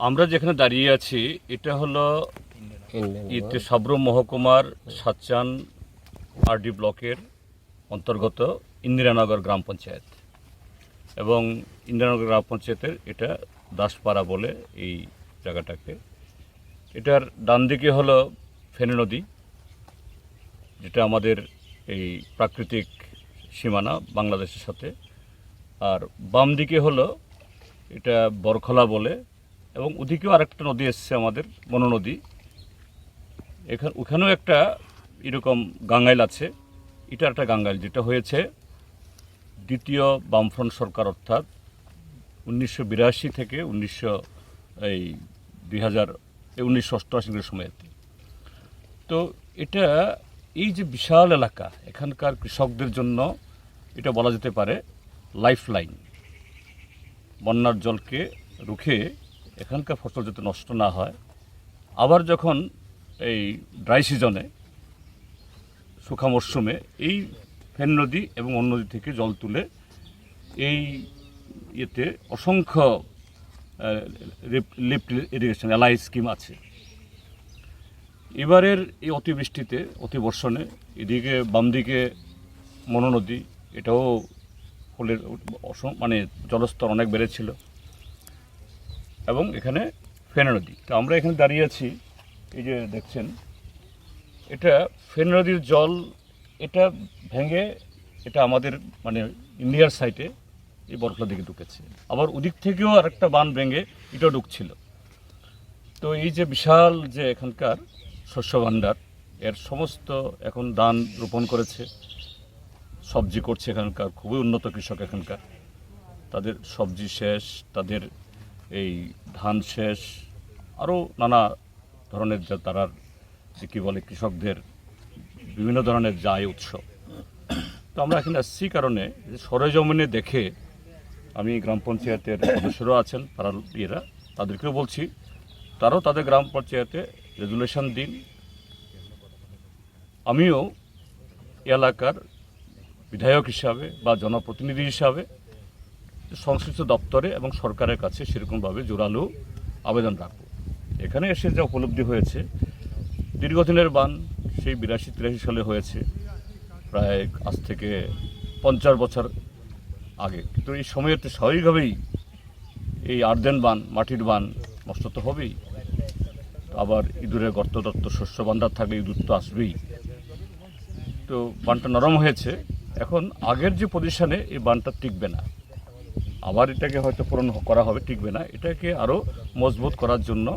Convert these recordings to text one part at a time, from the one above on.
আমরা যেখানে দাঁড়িয়ে আছি এটা হলো ইতে সাবরুম মহকুমার সাতচান আরডি ব্লকের অন্তর্গত ইন্দিরানগর গ্রাম পঞ্চায়েত। এবং ইন্দিরানগর গ্রাম পঞ্চায়েতের এটা দাসপাড়া বলে এই জায়গাটাকে। এটার ডান দিকে হলো ফেনী নদী যেটা আমাদের এই প্রাকৃতিক সীমানা বাংলাদেশের সাথে। আর বাম দিকে হলো এটা বরখলা বলে এবং ওদিকেও আরেকটা নদী এসছে আমাদের মনোনদী এখানে, ওখানেও একটা এরকম গাঙ্গাইল আছে। এটা একটা গাঙ্গাইল, যেটা হয়েছে দ্বিতীয় বামফ্রন্ট সরকার অর্থাৎ উনিশশো বিরাশি থেকে উনিশশো, এই দুই হাজার উনিশশো অষ্টআশির সময়তে। তো এটা, এই যে বিশাল এলাকা, এখানকার কৃষকদের জন্য এটা বলা যেতে পারে লাইফ লাইন বন্যার জলকে রুখে এখানকার ফসল যাতে নষ্ট না হয়, আবার যখন এই ড্রাই সিজনে শুখা মরশুমে এই ফেন নদী এবং অন্য নদী থেকে জল তুলে এই ইয়েতে অসংখ্য লিফ্ট ইরিগেশন এলআই স্কিম আছে। এবারের এই অতিবৃষ্টিতে, অতিবর্ষণে এদিকে বাম দিকে মনোনদী, এটাও ফুলের মানে জলস্তর অনেক বেড়েছিল। এবং এখানে ফেনী নদী তো আমরা এখানে দাঁড়িয়ে আছি, এই যে দেখছেন, এটা ফেনী নদীর জল, এটা ভেঙে, এটা আমাদের মানে ইন্ডিয়ার সাইডে এই বরফলা দিকে ঢুকেছে। আবার ওদিক থেকেও আরেকটা বান ভেঙে এটাও ঢুকছিল। তো এই যে বিশাল যে এখানকার শস্য ভাণ্ডার, এর সমস্ত এখন ধান রোপণ করেছে, সবজি করছে এখানকার, খুবই উন্নত কৃষক এখানকার। তাদের সবজি শেষ, তাদের এই ধান শেষ আরও নানা ধরনের যা তারার যে কী বলে কৃষকদের বিভিন্ন ধরনের যায় উৎস। তো আমরা এখানে আসছি কারণে সরেজমিনে দেখে আমি গ্রাম পঞ্চায়েতের সদস্যরাও আছেন, তারা ইয়েরা, তাদেরকেও বলছি, তারাও তাদের গ্রাম পঞ্চায়েতে রেজুলেশন দিন। আমিও এলাকার বিধায়ক হিসাবে বা জনপ্রতিনিধি হিসাবে সংশ্লিষ্ট দপ্তরে এবং সরকারের কাছে সেরকমভাবে জোরালো আবেদন রাখব। এখানে এসে যা উপলব্ধি হয়েছে, দীর্ঘদিনের বান, সেই বিরাশি তিরাশি সালে হয়েছে, প্রায় আজ থেকে পঞ্চাশ বছর আগে। কিন্তু এই সময়তে স্বাভাবিকভাবেই এই আর্দেন বান, মাটির বান নষ্ট তো হবেই। আবার ইঁদুরের গর্ত দত্ত শস্য ভাণ্ডার থাকলে ইঁদুর তো আসবেই। তো বানটা নরম হয়েছে। এখন আগের যে পজিশনে এই বানটা টিকবে না। আবার এটাকে হয়তো পূরণ করা হবে, টিকবে না। এটাকে আরও মজবুত করার জন্য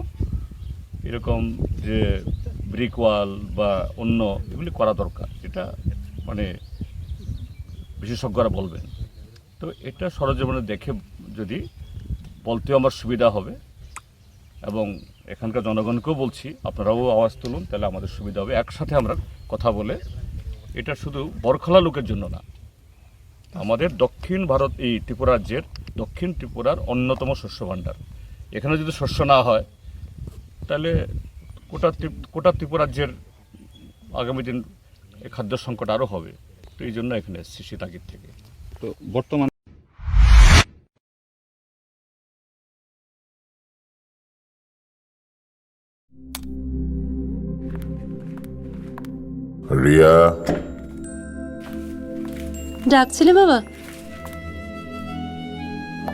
এরকম যে ব্রিক ওয়াল বা অন্য এগুলি করা দরকার। এটা মানে বিশেষজ্ঞরা বলবেন। তো এটা সরজীবনে দেখে যদি বলতেও আমার সুবিধা হবে এবং এখানকার জনগণকেও বলছি, আপনারাও আওয়াজ তুলুন, তাহলে আমাদের সুবিধা হবে। একসাথে আমরা কথা বলে, এটা শুধু বরখলা লোকের জন্য না, আমাদের দক্ষিণ ভারত, এই ত্রিপুরা রাজ্যের দক্ষিণ ত্রিপুরার অন্যতম শস্য ভাণ্ডার। এখানে যদি শস্য না হয় তাহলে গোটা ত্রি- গোটা ত্রিপুরা রাজ্যের আগামী দিন এই খাদ্য সংকট আরও হবে। তো এই জন্য এখানে এসেছি সীতাগির থেকে। তো বর্তমান রিয়া। ডাকছিলে বাবা?